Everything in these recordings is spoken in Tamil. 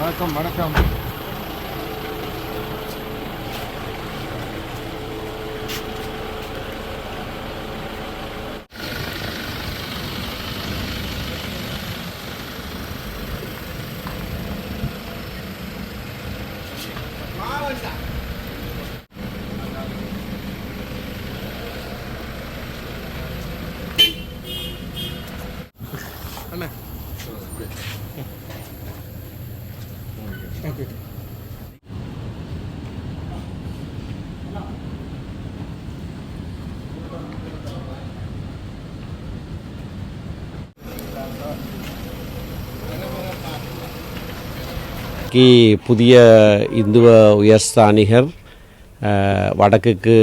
வணக்கம் வணக்கம். ஓகே மார்க்கெட் புதிய இந்துவ உயர்ஸ்தானிகர் வடக்குக்கு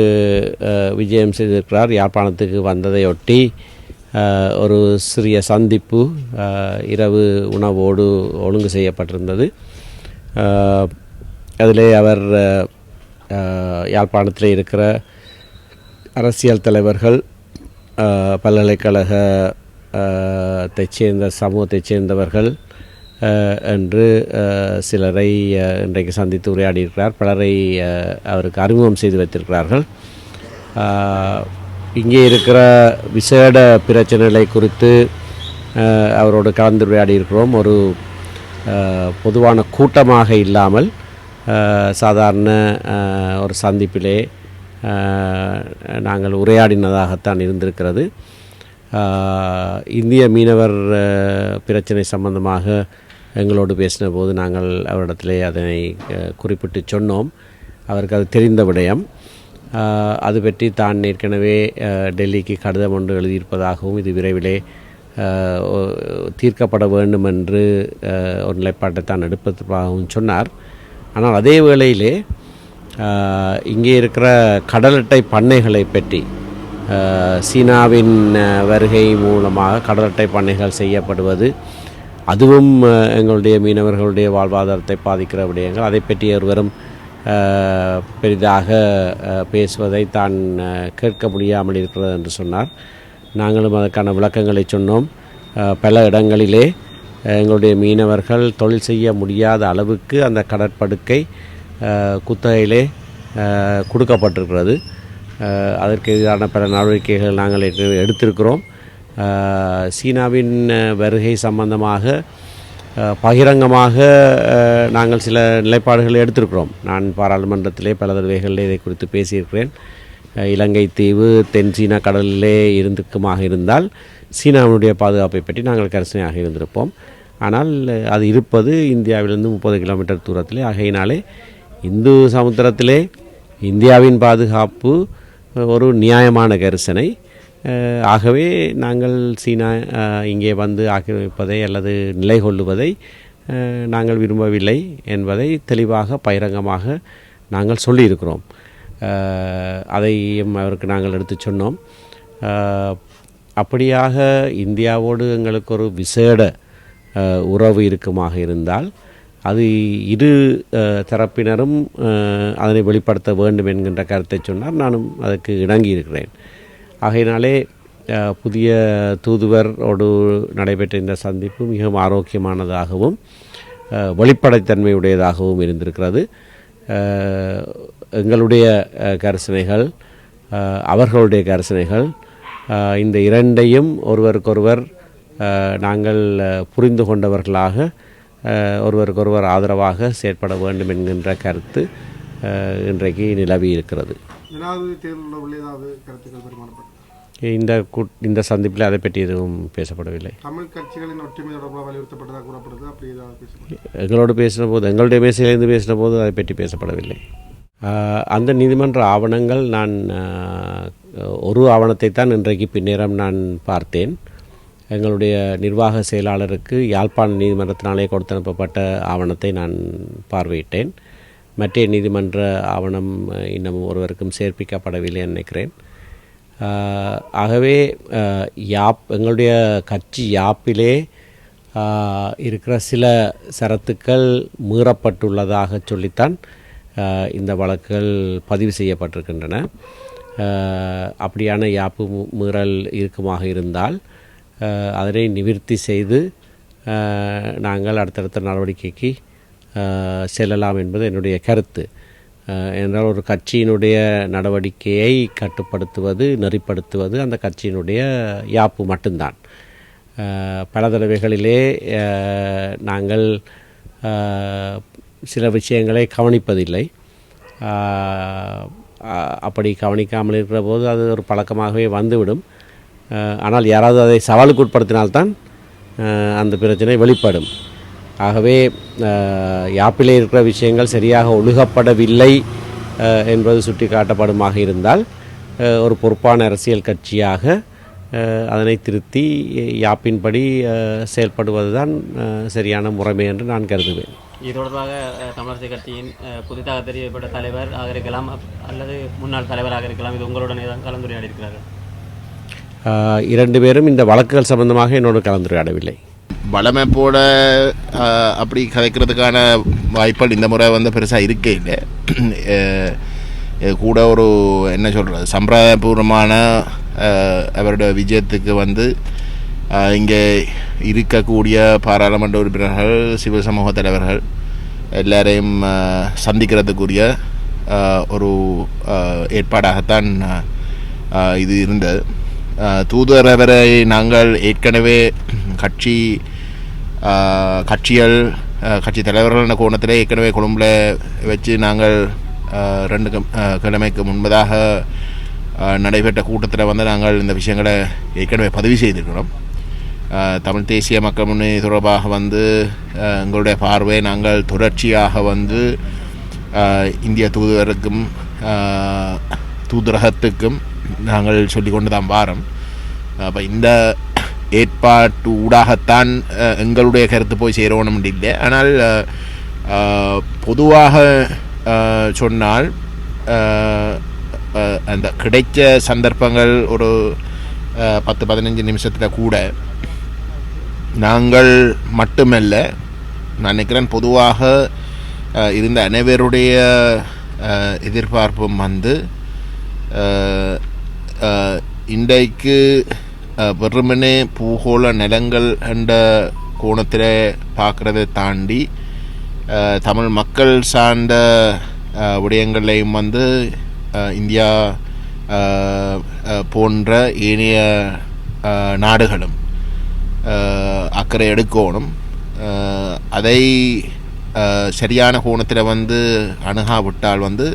விஜயம் செய்திருக்கிறார். யாழ்ப்பாணத்துக்கு வந்ததையொட்டி ஒரு சிறிய சந்திப்பு இரவு உணவோடு ஒழுங்கு செய்யப்பட்டிருந்தது. அதிலே அவர் யாழ்ப்பாணத்தில் இருக்கிற அரசியல் தலைவர்கள் பல்கலைக்கழக தைச் சேர்ந்த சமூகத்தைச் சேர்ந்தவர்கள் என்று சிலரை இன்றைக்கு சந்தித்து உரையாடியிருக்கிறார். பலரை அவருக்கு அறிமுகம் செய்து வைத்திருக்கிறார்கள். இங்கே இருக்கிற விசேட பிரச்சனைகளை குறித்து அவரோடு கலந்துரையாடி இருக்கிறோம் ஒரு பொதுவான கூட்டமாக இல்லாமல் சாதாரண ஒரு சந்திப்பிலே நாங்கள் உரையாடினதாகத்தான் இருந்திருக்கிறது. இந்திய மீனவர் பிரச்சனை சம்பந்தமாக எங்களோடு பேசின போது நாங்கள் அவரிடத்திலே அதனை குறிப்பிட்டு சொன்னோம். அவருக்கு அது தெரிந்த விடயம். அது பற்றி தான் ஏற்கனவே டெல்லிக்கு கடிதம் ஒன்று எழுதியிருப்பதாகவும் இது விரைவிலே தீர்க்கப்பட வேண்டும் என்று ஒரு நிலைப்பாட்டை தான் எடுப்பதாகவும் சொன்னார். ஆனால் அதே வேளையிலே இங்கே இருக்கிற கடலட்டை பண்ணைகளை பற்றி சீனாவின் வருகை மூலமாக கடலட்டை பண்ணைகள் செய்யப்படுவது அதுவும் எங்களுடைய மீனவர்களுடைய வாழ்வாதாரத்தை பாதிக்கிற விடயங்கள். அதை பற்றி ஒருவரும் பெரிதாக பேசுவதை தான் கேட்க முடியாமல் இருக்கிறது என்று சொன்னார். நாங்களும் அதற்கான விளக்கங்களை சொன்னோம். பல இடங்களிலே எங்களுடைய மீனவர்கள் தொழில் செய்ய முடியாத அளவுக்கு அந்த கடற்படுக்கை குத்தகையிலே கொடுக்கப்பட்டிருக்கிறது. அதற்கு எதிரான பல நடவடிக்கைகள் நாங்கள் எடுத்திருக்கிறோம். சீனாவின் வருகை சம்பந்தமாக பகிரங்கமாக நாங்கள் சில நிலைப்பாடுகளை எடுத்திருக்கிறோம். நான் பாராளுமன்றத்திலே பல தடவைகளில் இதை குறித்து பேசியிருக்கிறேன். இலங்கை தீவு தென் சீனா கடலிலே இருந்துக்குமாக இருந்தால் சீனாவினுடைய பாதுகாப்பை பற்றி நாங்கள் கரிசனையாக இருந்திருப்போம். ஆனால் அது இருப்பது இந்தியாவிலிருந்து முப்பது கிலோமீட்டர் தூரத்திலே. ஆகையினாலே இந்து சமுத்திரத்திலே இந்தியாவின் பாதுகாப்பு ஒரு நியாயமான கரிசனை. ஆகவே நாங்கள் சீனா இங்கே வந்து ஆக்கிரமிப்பதை அல்லது நிலை கொள்ளுவதை நாங்கள் விரும்பவில்லை என்பதை தெளிவாக பகிரங்கமாக நாங்கள் சொல்லியிருக்கிறோம். அதையும் அவருக்கு நாங்கள் எடுத்து சொன்னோம். அப்படியாக இந்தியாவோடு எங்களுக்கு ஒரு விசேட உறவு இருக்குமாக இருந்தால் அது இரு தரப்பினரும் அதனை வெளிப்படுத்த வேண்டும் என்கின்ற கருத்தை சொன்னார். நானும் அதற்கு இணங்கி இருக்கிறேன். ஆகையினாலே புதிய தூதுவரோடு நடைபெற்ற இந்த சந்திப்பு மிகவும் ஆரோக்கியமானதாகவும் வெளிப்படைத்தன்மையுடையதாகவும் இருந்திருக்கிறது. எங்களுடைய கரிசனைகள் அவர்களுடைய கரிசனைகள் இந்த இரண்டையும் ஒருவருக்கொருவர் நாங்கள் புரிந்து கொண்டவர்களாக ஒருவருக்கொருவர் ஆதரவாக செயற்பட வேண்டும் என்கின்ற கருத்து இன்றைக்கு நிலவி இருக்கிறது. இந்த கூட் இந்த சந்திப்பில் அதை பற்றி எதுவும் பேசப்படவில்லை. தமிழ் கட்சிகளின் ஒற்றுமை தொடர்பாக வலியுறுத்தப்பட்டதாக கூறப்படுது? அப்படி ஏதாவது பேசப்படுது எங்களோடு பேசின போது எங்களுடைய மேசையிலிருந்து பேசின போது அதை பற்றி பேசப்படவில்லை. அந்த நீதிமன்ற ஆவணங்கள் நான் ஒரு ஆவணத்தை தான் இன்றைக்கு பின்னேரம் நான் பார்த்தேன். எங்களுடைய நிர்வாக செயலாளருக்கு யாழ்ப்பாண நீதிமன்றத்தினாலே கொடுத்து அனுப்பப்பட்ட ஆவணத்தை நான் பார்வையிட்டேன். மற்ற நீதிமன்ற ஆவணம் இன்னமும் ஒருவருக்கும் சேர்ப்பிக்கப்படவில்லை நினைக்கிறேன். ஆகவே யாப் எங்களுடைய கட்சி யாப்பிலே இருக்கிற சில சரத்துக்கள் மீறப்பட்டுள்ளதாக சொல்லித்தான் இந்த வழக்குகள் பதிவு செய்யப்பட்டிருக்கின்றன. அப்படியான யாப்பு மீறல் இருக்குமாக இருந்தால் அதனை நிவிர்த்தி செய்து நாங்கள் அடுத்தடுத்த நடவடிக்கைக்கு செல்லலாம் என்பது என்னுடைய கருத்து. என்றால் ஒரு கட்சியினுடைய நடவடிக்கையை கட்டுப்படுத்துவது நெறிப்படுத்துவது அந்த கட்சியினுடைய யாப்பு மட்டும்தான். பல தடவைகளிலே நாங்கள் சில விஷயங்களை கவனிப்பதில்லை. அப்படி கவனிக்காமல் இருக்கிற போது அது ஒரு பழக்கமாகவே வந்துவிடும். ஆனால் யாராவது அதை சவாலுக்கு உட்படுத்தினால்தான் அந்த பிரச்சனை வெளிப்படும். ஆகவே யாப்பிலே இருக்கிற விஷயங்கள் சரியாக ஒழுகப்படவில்லை என்பது சுட்டி காட்டப்படுமாக இருந்தால் ஒரு பொறுப்பான அரசியல் கட்சியாக அதனை திருத்தி யாப்பின்படி அஹ், செயல்படுவதுதான் சரியான முறைமை என்று நான் கருதுவேன். இது தொடர்பாக தமிழரசு கட்சியின் புதிதாக தெரியப்பட்ட தலைவர் ஆக இருக்கலாம் அல்லது முன்னாள் தலைவராக இருக்கலாம். இது உங்களுடனே தான் கலந்துரையாடி இருக்கிறார்கள் இரண்டு பேரும் இந்த வழக்குகள் சம்பந்தமாக என்னோடு கலந்துரையாடவில்லை. வளமை போல ஆஹ், அப்படி கதைக்கிறதுக்கான வாய்ப்புகள் இந்த முறை வந்து பெருசாக இருக்கே இல்லை. கூட ஒரு என்ன சொல்கிறது சம்பிரதாயபூர்வமான அவரோட விஜயத்துக்கு வந்து இங்கே இருக்கக்கூடிய பாராளுமன்ற உறுப்பினர்கள் சிவில் சமூக தலைவர்கள் எல்லாரையும் சந்திக்கிறதுக்குரிய ஒரு ஏற்பாடாகத்தான் இது இருந்தது. ஆஹ், தூதர் அவரை நாங்கள் ஏற்கனவே கட்சி கட்சிகள் கட்சி தலைவர்கள் என்ற கோணத்தில் ஏற்கனவே கொழும்பில் வச்சு நாங்கள் ரெண்டு கிழமைக்கு முன்பதாக நடைபெற்ற கூட்டத்தில் வந்து நாங்கள் இந்த விஷயங்களை ஏற்கனவே பதிவு செய்திருக்கிறோம். தமிழ் தேசிய மக்கள் முன்னணி தொடர்பாக வந்து எங்களுடைய பார்வை நாங்கள் தொடர்ச்சியாக வந்து இந்திய தூதருக்கும் தூதரகத்துக்கும் நாங்கள் சொல்லிக்கொண்டு தான் வாரம். அப்போ இந்த ஏற்பாட்டு ஊடாகத்தான் எங்களுடைய கருத்து போய் சேரணும் இல்லை. ஆனால் பொதுவாக சொன்னால் அந்த கிடைச்ச சந்தர்ப்பங்கள் ஒரு பத்து பதினஞ்சு நிமிஷத்தில் கூட நாங்கள் மட்டுமல்ல நான் நினைக்கிறேன் பொதுவாக இருந்த அனைவருடைய எதிர்பார்ப்பும் வந்து இன்றைக்கு வெறுமனே பூகோள நிலங்கள் என்ற கோணத்தில் பார்க்குறதை தாண்டி தமிழ் மக்கள் சார்ந்த விடயங்களையும் வந்து இந்தியா போன்ற ஏனைய நாடுகளும் அக்கறை எடுக்கணும். அதை சரியான கோணத்தில் வந்து அணுகாவிட்டால் வந்து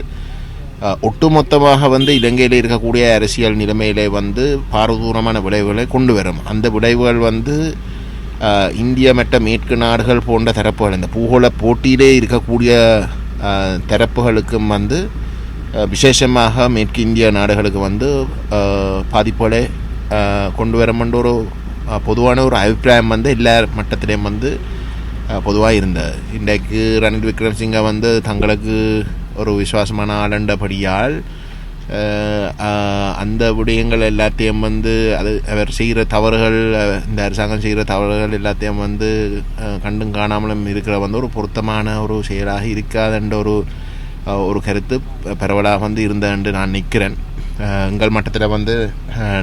ஒட்டுமொத்தமாக வந்து இலங்கையில் இருக்கக்கூடிய அரசியல் நிலைமையிலே வந்து பாரதூரமான விளைவுகளை கொண்டு வரும். அந்த விளைவுகள் வந்து இந்திய மற்ற மேற்கு நாடுகள் போன்ற தரப்புகள் இந்த பூகோள போட்டியிலே இருக்கக்கூடிய தரப்புகளுக்கும் வந்து விசேஷமாக மேற்கு இந்திய நாடுகளுக்கு வந்து பாதிப்புகளை அஹ், கொண்டு வரமென்ற ஒரு பொதுவான ஒரு அபிப்பிராயம் வந்து எல்லா மட்டத்திலையும் வந்து பொதுவாக இருந்தது. இன்றைக்கு ரணில் விக்ரம்சிங்கை வந்து தங்களுக்கு ஒரு விசுவாசமான ஆளண்டபடியால் அந்த விடயங்கள் எல்லாத்தையும் வந்து அது அவர் செய்கிற தவறுகள் இந்த அரசாங்கம் செய்கிற தவறுகள் எல்லாத்தையும் வந்து கண்டும் காணாமலும் இருக்கிற வந்து ஒரு பொருத்தமான ஒரு செயலாக இருக்காதுன்ற ஒரு ஒரு கருத்து பரவலாக வந்து இருந்தேன் நான் நிற்கிறேன் எங்கள் மட்டத்தில் வந்து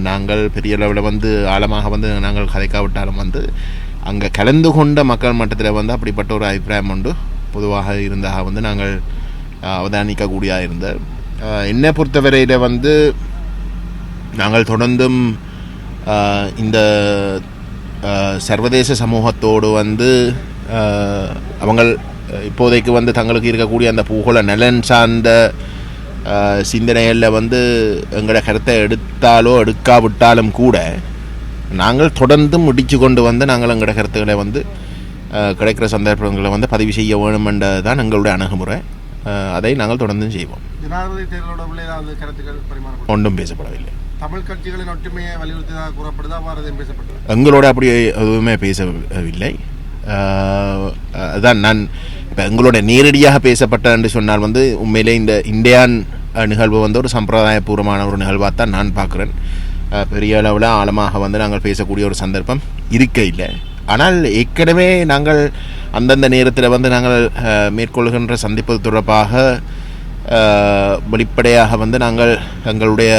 நாங்கள் பெரிய அளவில் வந்து ஆழமாக வந்து நாங்கள் கதைக்காவிட்டாலும் வந்து அங்கே கலந்து கொண்ட மக்கள் மட்டத்தில் வந்து அப்படிப்பட்ட ஒரு அபிப்பிராயம் உண்டு. பொதுவாக இருந்தாக வந்து நாங்கள் அஹ், அவதானிக்கக்கூடியதாக என்னை பொறுத்தவரையில் வந்து நாங்கள் தொடர்ந்தும் இந்த சர்வதேச சமூகத்தோடு வந்து அவங்கள் இப்போதைக்கு வந்து தங்களுக்கு இருக்கக்கூடிய அந்த பூகோள நலன் சார்ந்த சிந்தனைகளில் வந்து எங்களோட கருத்தை எடுத்தாலோ எடுக்காவிட்டாலும் கூட நாங்கள் தொடர்ந்து முடிச்சு கொண்டு வந்து நாங்கள் எங்களோட கருத்துக்களை வந்து கிடைக்கிற சந்தர்ப்பங்களை வந்து பதிவு செய்ய வேணுமென்றது தான் எங்களுடைய அணுகுமுறை. அதை நாங்கள் தொடர்ந்தும் செய்வோம். ஜனாதிபதி தேர்தலோட உள்ள ஏதாவது கருத்துக்கள் பரிமாறப்படும் ஒன்றும் பேசப்படவில்லை. தமிழ் கட்சிகளின் ஒற்றுமையை வலியுறுத்தியதாக கூறப்படுது அவ்வாறு எதுவும் பேசப்பட்டது எங்களோட அப்படி எதுவுமே பேசவில்லை. அதான் நான் இப்போ எங்களோட நேரடியாக பேசப்பட்ட என்று சொன்னால் வந்து உண்மையிலே இந்த இந்தியான் நிகழ்வு வந்து ஒரு சம்பிரதாயபூர்வமான ஒரு நிகழ்வாக தான் நான் பார்க்குறேன். பெரிய அளவில் ஆழமாக வந்து நாங்கள் பேசக்கூடிய ஒரு சந்தர்ப்பம் இருக்க இல்லை. ஆனால் ஏற்கனவே நாங்கள் அந்தந்த நேரத்தில் வந்து நாங்கள் மேற்கொள்கின்ற சந்திப்பு தொடர்பாக வெளிப்படையாக வந்து நாங்கள் எங்களுடைய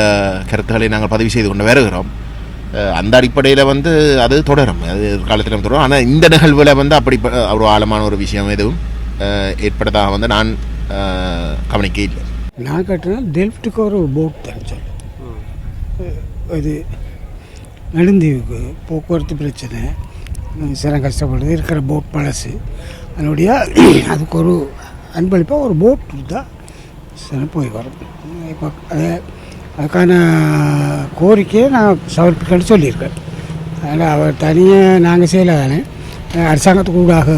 கருத்துக்களை நாங்கள் பதிவு செய்து கொண்டு வருகிறோம். அந்த அடிப்படையில் வந்து அது தொடரும். அது காலத்தில் தொடரும். ஆனால் இந்த நிகழ்வில் வந்து அப்படி ஒரு ஆழமான ஒரு விஷயம் எதுவும் ஏற்பட்டதாக வந்து நான் கவனிக்க இல்லை நான் கட்டினா டெல்ஃப்ட்டுக்கு ஒரு போட் தெரிஞ்சோம் இது நெடுந்தீவுக்கு போக்குவரத்து பிரச்சனை. சில கஷ்டப்படுது இருக்கிற போட் பழசு. அதனுடைய அதுக்கு ஒரு அன்பளிப்பாக ஒரு போட் கொடுத்தா சில போய் வரும். இப்போ அதே அதுக்கான கோரிக்கையை நான் சமர்ப்பிக்கன்னு சொல்லியிருக்கேன். அதனால் அவர் தனியாக நாங்கள் செய்யலை தானே அரசாங்கத்துக்கு கூடாக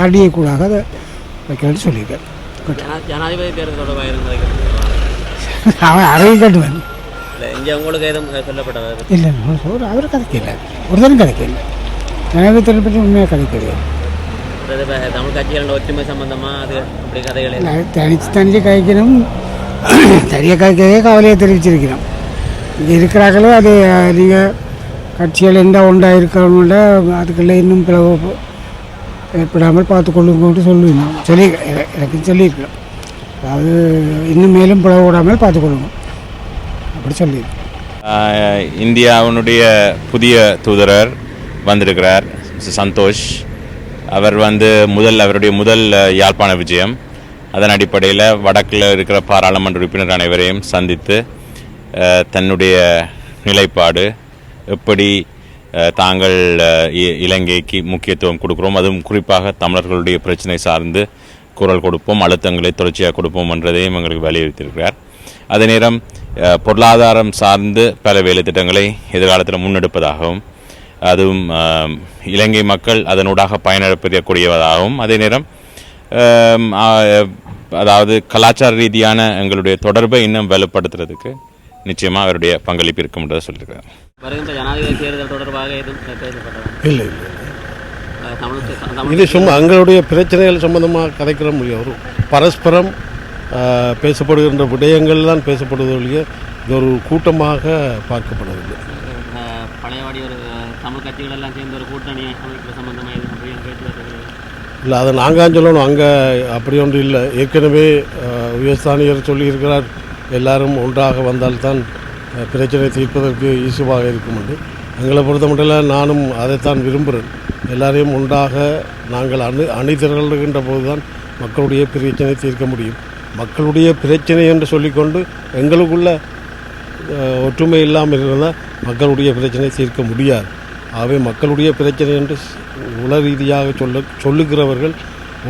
ஆர்டிஏ கூடாக அதை வைக்கணும்னு சொல்லியிருக்கேன். ஜனா ஜனாதிபதி தேர்தல் தொடர்பாக அவன் அறையும் கட்டுவேன் இல்லை இங்கே உங்களுக்கு எதுவும் சொல்லப்பட்டது? இல்லை ஒரு அவர் கதைக்கல ஒருத்தரும் கதைக்கல ஜனாதிபதி பற்றி உண்மையாக கதைக்கல அதாவது இப்ப தமிழ் கட்சிகளோட ஒற்றுமை சம்பந்தமாக அது அப்படி கதைகள் தனிச்சு தனிச்சு கதைக்கணும். தனியாக கதைக்கவே கவலையை தெரிவிச்சிருக்கிறோம். இங்கே இருக்கிறாங்களோ அது நீங்கள் கட்சிகள் எந்த ஒன்றா இருக்கணும்ல அதுக்குள்ள இன்னும் பிளவு ஏற்படாமல் பார்த்துக்கொள்ளுங்கன்னு சொல்லுவேன். சொல்லி எனக்கு சொல்லியிருக்கிறோம் அதாவது இன்னும் மேலும் பிளவு விடாமல் பார்த்துக்கொள்ளுங்க. அப்படி சொல்லியிருக்கேன். இந்தியாவினுடைய புதிய தூதரர் வந்திருக்கிறார் சந்தோஷ். அவர் வந்து முதல் அவருடைய முதல் யாழ்ப்பாண விஜயம். அதன் அடிப்படையில் வடக்கில் இருக்கிற பாராளுமன்ற உறுப்பினர் அனைவரையும் சந்தித்து தன்னுடைய நிலைப்பாடு எப்படி தாங்கள் இ- இலங்கைக்கு முக்கியத்துவம் கொடுக்குறோம். அதுவும் குறிப்பாக தமிழர்களுடைய பிரச்சனை சார்ந்து குரல் கொடுப்போம் அழுத்தங்களை தொடர்ச்சியாக கொடுப்போம் என்றதையும் எங்களுக்கு வலியுறுத்தியிருக்கிறார். அதே நேரம் பொருளாதாரம் சார்ந்து பல வேலை திட்டங்களை எதிர்காலத்தில் முன்னெடுப்பதாகவும் அதுவும் இலங்கை மக்கள் அதனூடாக பயனடையக்கூடியவதாகவும் அதே நேரம் அதாவது கலாச்சார ரீதியான எங்களுடைய தொடர்பை இன்னும் வலுப்படுத்துறதுக்கு நிச்சயமாக அவருடைய பங்களிப்பு இருக்கும்ன்றதை சொல்லியிருக்கிறார் வருகின்ற ஜனாதிபதி தேர்தல் தொடர்பாக எதுவும் பேசப்பட்டது? இல்லை இது சும்மா எங்களுடைய பிரச்சனைகள் சம்பந்தமாக கதைக்கிற முடியும் ஒரு பரஸ்பரம் பேசப்படுகின்ற விடயங்கள் தான் பேசப்படுவது ஒழிய இது ஒரு கூட்டமாக பார்க்கப்படவில்லை ஒரு தமிழ் சேர்ந்து ஒரு கூட்டணி அமைக்கிற சம்பந்தமாக இல்லை அதை நாங்கள் சொல்லணும் அங்கே அப்படி ஒன்று இல்லை. ஏற்கனவே உயர்ஸ்தானியர் சொல்லியிருக்கிறார். எல்லாரும் ஒன்றாக வந்தால்தான் பிரச்சனை தீர்ப்பதற்கு ஈசுவாக இருக்கும் என்று. எங்களை பொறுத்த மட்டும் நானும் அதைத்தான் விரும்புகிறேன். எல்லாரையும் ஒன்றாக நாங்கள் அணு அணிதிரள்கின்ற போதுதான் மக்களுடைய பிரச்சனை தீர்க்க முடியும். மக்களுடைய பிரச்சனை என்று சொல்லிக்கொண்டு எங்களுக்குள்ள ஒற்றுமை இல்லாமல் இருந்தால் மக்களுடைய பிரச்சனை தீர்க்க முடியாது. ஆகவே மக்களுடைய பிரச்சனை என்று உள ரீதியாக சொல்ல சொல்லுகிறவர்கள்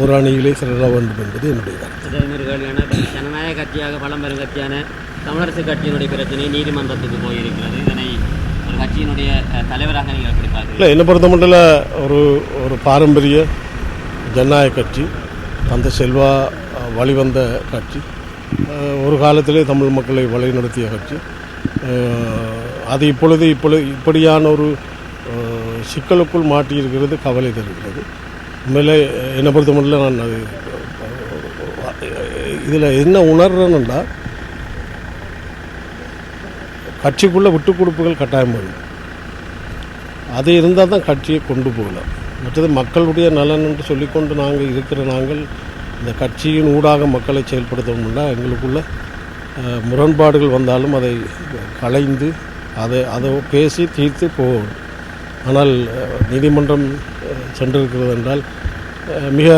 ஒரு அணியிலே செல்ல வேண்டும் என்பது என்னுடைய கருத்து. ஜனநாயக கட்சியாக பலம் பெறும் கட்சியான தமிழரசு கட்சியினுடைய பிரச்சனை நீதிமன்றத்துக்கு போயிருக்கிறது. இதனை ஒரு கட்சியினுடைய தலைவராக நீங்கள் எப்படி பார்க்குறீங்க இல்லை என்னை பொறுத்த மட்டும் ஒரு ஒரு பாரம்பரிய ஜனநாயக கட்சி தந்தை செல்வா வழிவந்த கட்சி ஒரு காலத்திலே தமிழ் மக்களை வழிநடத்திய கட்சி அது இப்பொழுது இப்பொழுது இப்படியான ஒரு சிக்கலுக்குள் மாட்டியிருக்கிறது கவலை தருகிறது. உண்மையிலே என்னை பொறுத்த மட்டும் நான் அது இதில் என்ன உணர்றேன்னுண்டா கட்சிக்குள்ளே விட்டு கொடுப்புகள் கட்டாயம் வரும் அது இருந்தால் தான் கட்சியை கொண்டு போகலாம். மற்றது மக்களுடைய நலன் என்று சொல்லிக்கொண்டு நாங்கள் இருக்கிற நாங்கள் இந்த கட்சியின் ஊடாக மக்களை செயல்படுத்தணும்னா எங்களுக்குள்ள முரண்பாடுகள் வந்தாலும் அதை களைந்து அதை அதை பேசி தீர்த்து போகணும். ஆனால் நீதிமன்றம் சென்றிருக்கிறது என்றால் மிக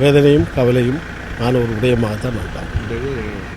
வேதனையும் கவலையும் நான் ஒரு உடையமாக தான் நான் பார்க்கிறேன்.